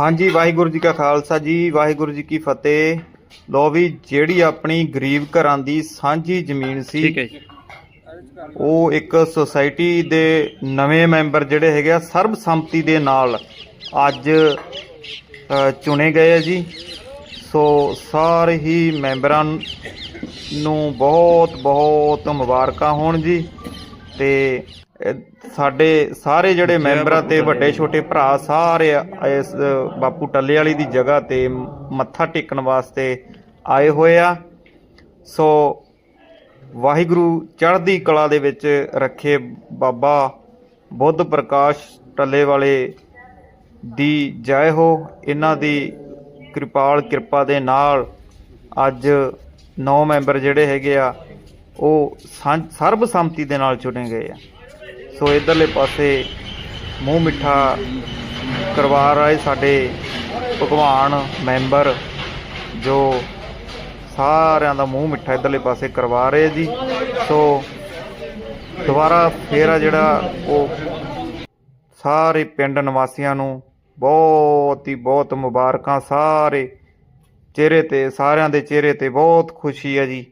ਹਾਂਜੀ ਵਾਹਿਗੁਰੂ ਜੀ ਕਾ ਖਾਲਸਾ ਜੀ ਵਾਹਿਗੁਰੂ ਜੀ ਕੀ ਫਤਿਹ। ਲੋ ਵੀ ਜਿਹੜੀ ਆਪਣੀ ਗਰੀਬ ਘਰਾਂ ਦੀ ਸਾਂਝੀ ਜ਼ਮੀਨ ਸੀ ਠੀਕ ਹੈ ਜੀ। ਉਹ ਇੱਕ ਸੁਸਾਇਟੀ ਦੇ ਨਵੇਂ ਮੈਂਬਰ ਜਿਹੜੇ ਹੈਗੇ ਆ ਸਰਬਸੰਮਤੀ ਦੇ ਨਾਲ ਅੱਜ ਅ, ਚੁਣੇ ਗਏ ਆ ਜੀ। ਸੋ ਸਾਰੇ ਹੀ ਮੈਂਬਰਾਂ ਨੂੰ ਬਹੁਤ ਬਹੁਤ ਮੁਬਾਰਕਾਂ ਹੋਣ ਜੀ। ਤੇ ਸਾਡੇ ਸਾਰੇ ਜਿਹੜੇ ਮੈਂਬਰਾਂ ਤੇ ਵੱਡੇ ਛੋਟੇ ਭਰਾ ਸਾਰੇ ਇਸ ਬਾਪੂ ਟੱਲੇ ਵਾਲੀ ਦੀ ਜਗ੍ਹਾ ਤੇ ਮੱਥਾ ਟੇਕਣ ਵਾਸਤੇ ਆਏ ਹੋਏ ਆ। ਸੋ ਵਾਹਿਗੁਰੂ ਚੜ੍ਹਦੀ ਕਲਾ ਦੇ ਵਿੱਚ ਰੱਖੇ ਬਾਬਾ ਬੁੱਧ ਪ੍ਰਕਾਸ਼ ਟੱਲੇ ਵਾਲੇ ਦੀ ਜੈ ਹੋ। ਇਹਨਾਂ ਦੀ ਕਿਰਪਾਲ ਕਿਰਪਾ ਦੇ ਨਾਲ ਅੱਜ ਨੌ ਮੈਂਬਰ ਜਿਹੜੇ ਹੈਗੇ ਆ ਉਹ ਸਾਂ- ਸਰਬਸੰਮਤੀ ਦੇ ਨਾਲ ਚੁਣੇ ਗਏ ਆ। ਸੋ ਇਧਰਲੇ ਪਾਸੇ ਮੂੰਹ ਮਿੱਠਾ ਕਰਵਾ ਰਹੇ ਸਾਡੇ ਭਗਵਾਨ ਮੈਂਬਰ, ਜੋ ਸਾਰਿਆਂ ਦਾ ਮੂੰਹ ਮਿੱਠਾ ਇਧਰਲੇ ਪਾਸੇ ਕਰਵਾ ਰਹੇ ਜੀ। ਸੋ ਦੁਬਾਰਾ ਫੇਰ ਆ ਜਿਹੜਾ ਉਹ ਸਾਰੇ ਪਿੰਡ ਨਿਵਾਸੀਆਂ ਨੂੰ ਬਹੁਤ ਹੀ ਬਹੁਤ ਮੁਬਾਰਕਾਂ, ਸਾਰੇ ਚਿਹਰੇ ਤੇ, ਸਾਰਿਆਂ ਦੇ ਚਿਹਰੇ ਤੇ ਬਹੁਤ ਖੁਸ਼ੀ ਹੈ ਜੀ।